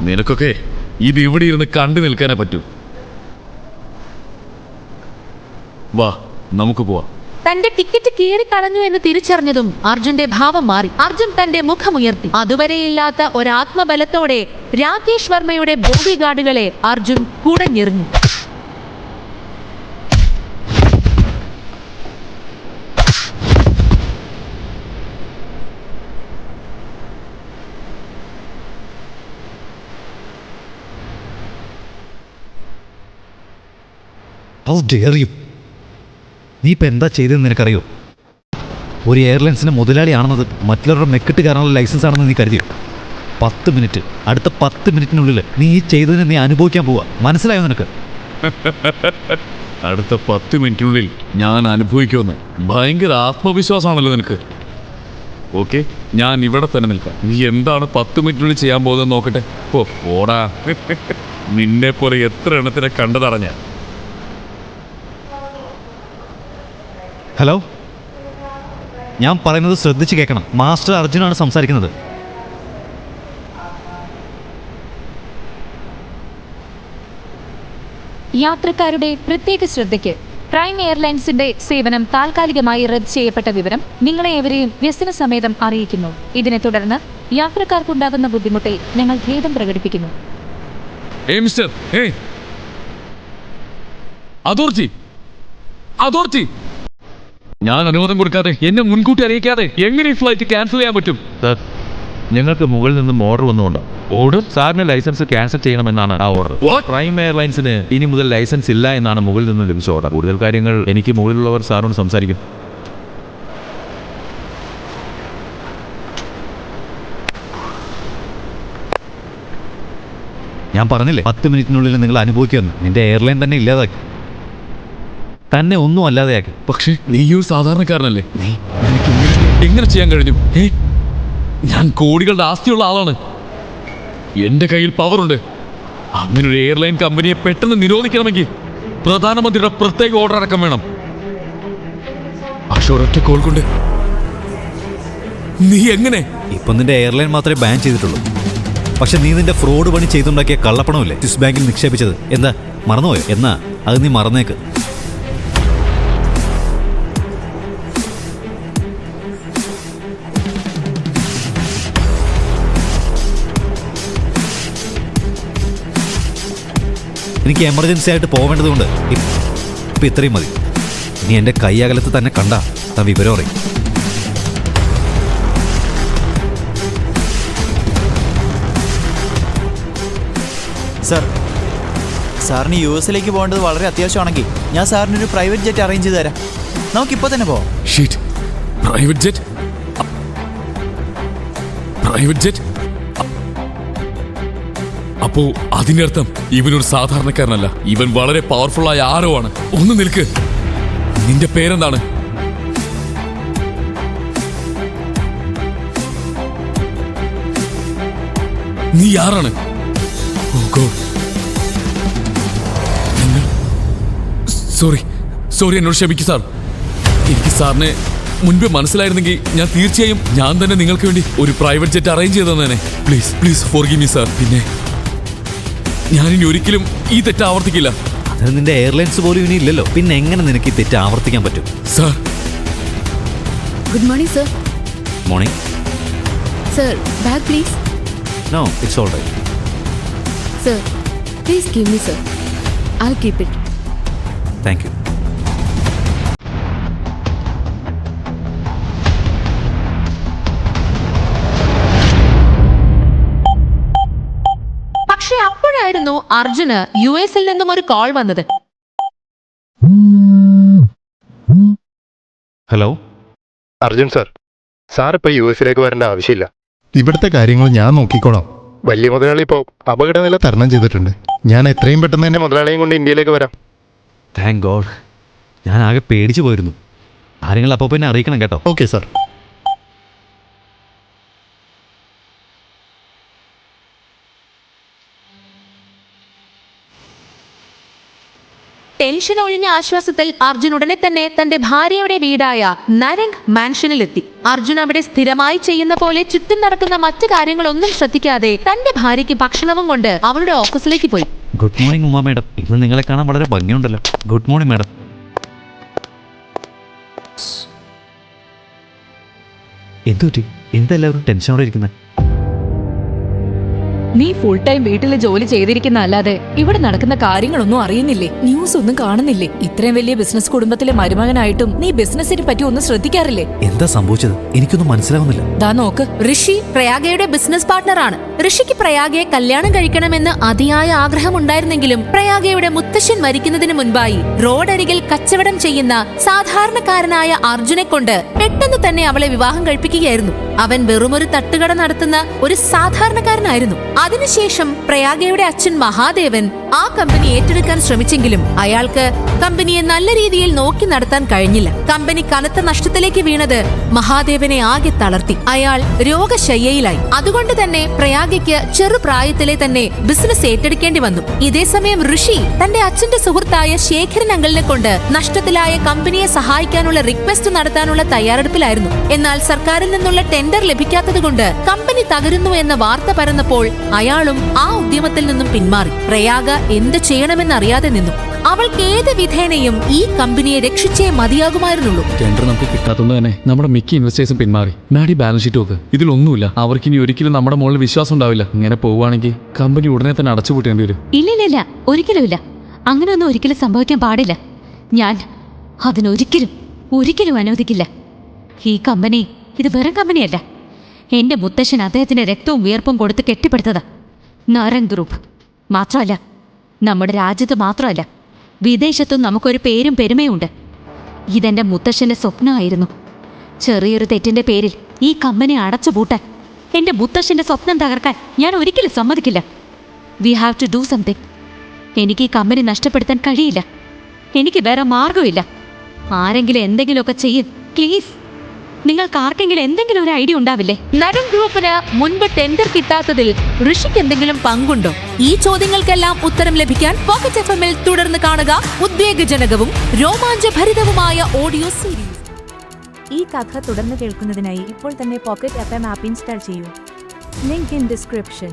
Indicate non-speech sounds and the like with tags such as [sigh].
നിനക്കൊക്കെ ഇത് ഇവിടെ ഇരുന്ന് കണ്ടു നിൽക്കാനേ പറ്റൂ. വാ നമുക്ക് പോവാം. തന്റെ ടിക്കറ്റ് കീറിക്കളഞ്ഞു എന്ന് തിരിച്ചറിഞ്ഞതും അർജുന്റെ ഭാവം മാറി. അർജുൻ തന്റെ മുഖമുയർത്തി. അതുവരെയില്ലാത്ത ഒരാത്മബലത്തോടെ രാകേഷ് വർമ്മയുടെ ബോഡി ഗാർഡുകളെ അർജുൻ കുടഞ്ഞെറിഞ്ഞു. ഹൗ ഡെയർ യു നീ ഇപ്പം എന്താ ചെയ്തതെന്ന് നിനക്കറിയോ? ഒരു എയർലൈൻസിന്റെ മുതലാളിയാണെന്നത് മറ്റുള്ളവരുടെ മെക്കിട്ട് കയറാനുള്ള ലൈസൻസ് ആണെന്ന് നീ കരുതിയോ? പത്ത് മിനിറ്റ് അടുത്ത പത്ത് മിനിറ്റിനുള്ളിൽ നീ ഈ ചെയ്തതിനെ നീ അനുഭവിക്കാൻ പോവാ. മനസ്സിലായോ നിനക്ക്? [laughs] അടുത്ത പത്ത് മിനിറ്റിനുള്ളിൽ ഞാൻ അനുഭവിക്കുമെന്ന് ഭയങ്കര ആത്മവിശ്വാസമാണല്ലോ നിനക്ക്. ഓക്കെ ഞാൻ ഇവിടെ തന്നെ നിൽക്കാം. നീ എന്താണ് പത്ത് മിനിറ്റിനുള്ളിൽ ചെയ്യാൻ പോകുന്നത് നോക്കട്ടെ? ഓ ഓടാ [laughs] നിന്നെ പോലെ എത്ര എണ്ണത്തിനെ കണ്ടതറിഞ്ഞ? ഹലോ ഞാൻ പറയുന്നത് ശ്രദ്ധിച്ച് കേൾക്കണം. മാസ്റ്റർ അർജുനാണ് സംസാരിക്കുന്നത്. യാത്രക്കാരുടെ പ്രത്യേക ശ്രദ്ധയ്ക്ക് പ്രൈം എയർലൈൻസിന്റെ സേവനം താൽക്കാലികമായി റദ്ദ് ചെയ്യപ്പെട്ട വിവരം നിങ്ങളെ ഏവരെയും വ്യസന സമേതം അറിയിക്കുന്നു. ഇതിനെ തുടർന്ന് യാത്രക്കാർക്കുണ്ടാകുന്ന ബുദ്ധിമുട്ടിൽ ഞങ്ങൾ ഖേദം പ്രകടിപ്പിക്കുന്നു. അതോർത്തി മിസ്റ്റർ അതോർച്ചി. ഞാൻ അനുവാദം കൊടുക്കാതെ എന്നെ മുൻകൂട്ടി അറിയിക്കാതെ എങ്ങനെ ഈ ഫ്ലൈറ്റ് ക്യാൻസൽ ചെയ്യാൻ പറ്റും? സർ ഞങ്ങൾക്ക് മുകളിൽ നിന്നും ഓർഡർ വന്നുകൊണ്ട്. ഓർഡർ സാറിന് ലൈസൻസ് ക്യാൻസൽ ചെയ്യണമെന്നാണ് ആ ഓർഡർ പ്രൈം എയർലൈൻസിന് ഇനി മുതൽ ലൈസൻസ് ഇല്ല എന്നാണ് മുകളിൽ നിന്ന് ലഭിച്ച ഓർഡർ കൂടുതൽ കാര്യങ്ങൾ എനിക്ക് മുകളിലുള്ളവർ സാറിനോട് സംസാരിക്കും. ഞാൻ പറഞ്ഞില്ലേ പത്ത് മിനിറ്റിനുള്ളിൽ നിങ്ങൾ അനുഭവിക്കുന്നു നിന്റെ എയർലൈൻ തന്നെ ഇല്ലാതാക്കി. തന്നെ ഒന്നും അല്ലാതെയാക്കി പക്ഷേ നീയും ഒരു സാധാരണക്കാരനല്ലേ? നീ നിനക്ക് ഇങ്ങനെ എങ്ങനെ ചെയ്യാൻ കഴിഞ്ഞു? ഏ ഞാൻ കോടികളുടെ ആസ്തിയുള്ള ആളാണ്. എന്റെ കയ്യിൽ പവറുണ്ട് അങ്ങനെ ഒരു എയർലൈൻ കമ്പനിയെ പെട്ടെന്ന് നിരോധിക്കണമെങ്കിൽ പ്രധാനമന്ത്രിയുടെ പ്രത്യേക ഓർഡർ അടക്കം വേണം. പക്ഷെ ഒരൊറ്റ കോൾ കൊണ്ട്. നീ എങ്ങനെ? ഇപ്പം നിന്റെ എയർലൈൻ മാത്രമേ ബാൻ ചെയ്തിട്ടുള്ളൂ. പക്ഷെ നീ നിന്റെ ഫ്രോഡ് പണി ചെയ്തുണ്ടാക്കിയ കള്ളപ്പണമില്ലേ? സ്വിസ് ബാങ്കിൽ നിക്ഷേപിച്ചത്. എന്താ മറന്നുപോയോ? എന്നാ അത് നീ മറന്നേക്ക്. എനിക്ക് എമർജൻസി ആയിട്ട് പോവേണ്ടതുകൊണ്ട് ഇപ്പം ഇത്രയും മതി. നീ എന്റെ കൈയകലത്ത് തന്നെ കണ്ട ആ വിവരം അറിയും. സാർ സാറിന് യു എസിലേക്ക് പോകേണ്ടത് വളരെ അത്യാവശ്യമാണെങ്കിൽ ഞാൻ സാറിന് ഒരു പ്രൈവറ്റ് ജെറ്റ് അറേഞ്ച് ചെയ്ത് തരാം. നമുക്കിപ്പോൾ തന്നെ പോവാം. ഷീറ്റ് പ്രൈവറ്റ് ജെറ്റ് പ്രൈവറ്റ് ജെറ്റ് അപ്പോ അതിനർത്ഥം ഇവനൊരു സാധാരണക്കാരനല്ല. ഇവൻ വളരെ പവർഫുൾ ആയ ആരോ ആണ് ഒന്ന് നിൽക്ക്. നിന്റെ പേരെന്താണ്? നീ ആരാണ്? സോറി. സോറി എന്നോട് ക്ഷമിക്കു സാർ. എനിക്ക് സാറിനെ മുൻപേ മനസ്സിലായിരുന്നെങ്കിൽ ഞാൻ തീർച്ചയായും ഞാൻ തന്നെ നിങ്ങൾക്ക് വേണ്ടി ഒരു പ്രൈവറ്റ് ജെറ്റ് അറേഞ്ച് ചെയ്തു തന്നെ please please forgive me sir പിന്നെ ഞാനിനി ഒരിക്കലും ഈ തെറ്റ് ആവർത്തിക്കില്ല. അതിന് നിന്റെ എയർലൈൻസ് പോലും ഇനി ഇല്ലല്ലോ. പിന്നെ എങ്ങനെ നിനക്ക് ഈ തെറ്റ് ആവർത്തിക്കാൻ പറ്റും? Sir. Good morning sir. Morning. Sir bag please. No it's all right sir please give me sir. I keep it thank you പക്ഷെ അപ്പോഴായിരുന്നു അർജുന് യു എസിൽ നിന്നും ഒരു കോൾ വന്നത്. ഹലോ അർജുൻ സാർ സാർ ഇപ്പൊ യു എസിലേക്ക് വരേണ്ട ആവശ്യമില്ല. ഇവിടുത്തെ കാര്യങ്ങൾ ഞാൻ നോക്കിക്കോളാം. വലിയ മുതലാളി ഇപ്പോൾ അപകടനില തരണം ചെയ്തിട്ടുണ്ട്. ഞാൻ എത്രയും പെട്ടെന്ന് തന്നെ തന്നെ മുതലാളിയും കൊണ്ട് ഇന്ത്യയിലേക്ക് വരാം. താങ്ക് ഗോഡ് ഞാൻ ആകെ പേടിച്ചു പോയിരുന്നു. കാര്യങ്ങൾ അപ്പോൾ പിന്നെ അറിയിക്കണം കേട്ടോ. ഓക്കെ സാർ ടെൻഷൻ ഒഴിഞ്ഞ ആശ്വാസത്തിൽ അർജുൻ ഉടനെ തന്നെ തന്റെ ഭാര്യയുടെ വീടായ നരംഗ് മാൻഷനിലെത്തി. അർജുൻ അവിടെ സ്ഥിരമായി ചെയ്യുന്ന പോലെ ചുറ്റും നടക്കുന്ന മറ്റു കാര്യങ്ങളൊന്നും ശ്രദ്ധിക്കാതെ തന്റെ ഭാര്യയ്ക്ക് ഭക്ഷണവും കൊണ്ട് അവളുടെ ഓഫീസിലേക്ക് പോയി. ഗുഡ് മോർണിംഗ് ഉമ്മ മേഡം. ഇന്ന് നിങ്ങളെ കാണാൻ വളരെ ഭംഗിയുണ്ടല്ലോ. Good morning madam. എന്തു പറ്റി എന്തെല്ലാവരും ടെൻഷനോടെ ഇരിക്കുന്നത് നീ ഫുൾ ടൈം വീട്ടിൽ ജോലി ചെയ്തിരിക്കുന്ന അല്ലാതെ ഇവിടെ നടക്കുന്ന കാര്യങ്ങളൊന്നും അറിയുന്നില്ലേ? ന്യൂസ് ഒന്നും കാണുന്നില്ലേ? ഇത്രയും വലിയ ബിസിനസ് കുടുംബത്തിലെ മരുമകനായിട്ടും നീ ബിസിനസിനെ പറ്റി ഒന്നും ശ്രദ്ധിക്കാറില്ലേ? എന്താ സംഭവിച്ചത്? എനിക്കൊന്നും മനസ്സിലാവുന്നില്ല. ദാ നോക്ക്. ഋഷി പ്രയാഗയുടെ ബിസിനസ് പാർട്ണറാണ് ഋഷിക്ക് പ്രയാഗയെ കല്യാണം കഴിക്കണമെന്ന് അതിയായ ആഗ്രഹമുണ്ടായിരുന്നെങ്കിലും പ്രയാഗയുടെ മുത്തശ്ശൻ മരിക്കുന്നതിന് മുൻപായി റോഡരികിൽ കച്ചവടം ചെയ്യുന്ന സാധാരണക്കാരനായ അർജുനെ കൊണ്ട് പെട്ടെന്ന് തന്നെ അവളെ വിവാഹം കഴിപ്പിക്കുകയായിരുന്നു. അവൻ വെറുമൊരു തട്ടുകട നടത്തുന്ന ഒരു സാധാരണക്കാരനായിരുന്നു. അതിനുശേഷം പ്രയാഗയുടെ അച്ഛൻ മഹാദേവൻ ആ കമ്പനി ഏറ്റെടുക്കാൻ ശ്രമിച്ചെങ്കിലും അയാൾക്ക് കമ്പനിയെ നല്ല രീതിയിൽ നോക്കി നടത്താൻ കഴിഞ്ഞില്ല. കമ്പനി കനത്ത നഷ്ടത്തിലേക്ക് വീണത് മഹാദേവനെ ആകെ തളർത്തി. അയാൾ രോഗശയ്യയിലായി. അതുകൊണ്ട് തന്നെ പ്രയാഗയ്ക്ക് ചെറുപ്രായത്തിലെ തന്നെ ബിസിനസ് ഏറ്റെടുക്കേണ്ടി വന്നു. ഇതേസമയം ഋഷി തന്റെ അച്ഛന്റെ സുഹൃത്തായ ശേഖരൻ അങ്കലിനെ കൊണ്ട് നഷ്ടത്തിലായ കമ്പനിയെ സഹായിക്കാനുള്ള റിക്വസ്റ്റ് നടത്താനുള്ള തയ്യാറെടുപ്പിലായിരുന്നു. എന്നാൽ സർക്കാരിൽ നിന്നുള്ള ടെൻഡർ ലഭിക്കാത്തതുകൊണ്ട് കമ്പനി തകരുന്നു എന്ന വാർത്ത പരന്നപ്പോൾ അയാളും ആ ഉദ്യമത്തിൽ നിന്നും പിന്മാറി. പ്രയാഗ എന്ത് ചെയ്യണമെന്നറിയാതെ നിന്നു. അവൾക്ക് ഏത് വിധേനയും ഈ കമ്പനിയെ രക്ഷിച്ചേ മതിയാകുമായിരുന്നുള്ളൂ. ടെൻഡർ നമുക്ക് കിട്ടാത്തതുകൊണ്ട് തന്നെ നമ്മുടെ മിക്ക ഇൻവെസ്റ്റേഴ്സും പിന്മാറി. മാഡി ബാലൻസ് ഷീറ്റ് നോക്ക്. ഇതിലൊന്നുമില്ല. അവർക്ക് ഇനി ഒരിക്കലും നമ്മുടെ മുകളിൽ വിശ്വാസം ഉണ്ടാവില്ല. ഇങ്ങനെ പോവുകയാണെങ്കിൽ കമ്പനി ഉടനെ തന്നെ അടച്ചുപൂട്ടേണ്ടി വരും. ഇല്ലില്ലില്ല. ഒരിക്കലുമില്ല. അങ്ങനെയൊന്നും ഒരിക്കലും സംഭവിക്കാൻ പാടില്ല. ഞാൻ അതിനൊരിക്കലും ഒരിക്കലും അനുവദിക്കില്ല. ഈ കമ്പനി ഇത് വെറും കമ്പനിയല്ല. എന്റെ മുത്തശ്ശൻ അദ്ദേഹത്തിന്റെ രക്തവും വിയർപ്പും കൊടുത്ത് കെട്ടിപ്പടുത്തതാ. നരൻ ഗ്രൂപ്പ്. മാത്രമല്ല നമ്മുടെ രാജ്യത്ത് മാത്രമല്ല വിദേശത്തും നമുക്കൊരു പേരും പെരുമയുണ്ട് ഇതെന്റെ മുത്തശ്ശന്റെ സ്വപ്നമായിരുന്നു. ചെറിയൊരു തെറ്റിന്റെ പേരിൽ ഈ കമ്പനി അടച്ചുപൂട്ടാൻ എന്റെ മുത്തശ്ശന്റെ സ്വപ്നം തകർക്കാൻ ഞാൻ ഒരിക്കലും സമ്മതിക്കില്ല. We have to do something എനിക്ക് ഈ കമ്പനി നഷ്ടപ്പെടുത്താൻ കഴിയില്ല. എനിക്ക് വേറെ മാർഗമില്ല ആരെങ്കിലും എന്തെങ്കിലുമൊക്കെ ചെയ്യും പ്ലീസ് നിങ്ങൾക്ക് ആർക്കെങ്കിലും എന്തെങ്കിലും ഒരു ഐഡിയ ഉണ്ടാവില്ലേ? നരൻ ഗ്രൂപ്പിന് മുൻപ് ടെൻഡർ കിട്ടാത്തതിൽ ഋഷിക്ക് എന്തെങ്കിലും പങ്കുണ്ടോ? ഈ ചോദ്യങ്ങൾക്കെല്ലാം ഉത്തരം ലഭിക്കാൻ പോക്കറ്റ് എഫ് എമ്മിൽ തുടർന്ന് കാണുക ഉദ്വേഗജനകവും രോമാഞ്ചഭരിതവുമായ ഓഡിയോ സീരീസ് ഈ കഥ തുടർന്ന് കേൾക്കുന്നതിനായി ഇപ്പോൾ തന്നെ pocket F M app install ചെയ്യൂ. Link in description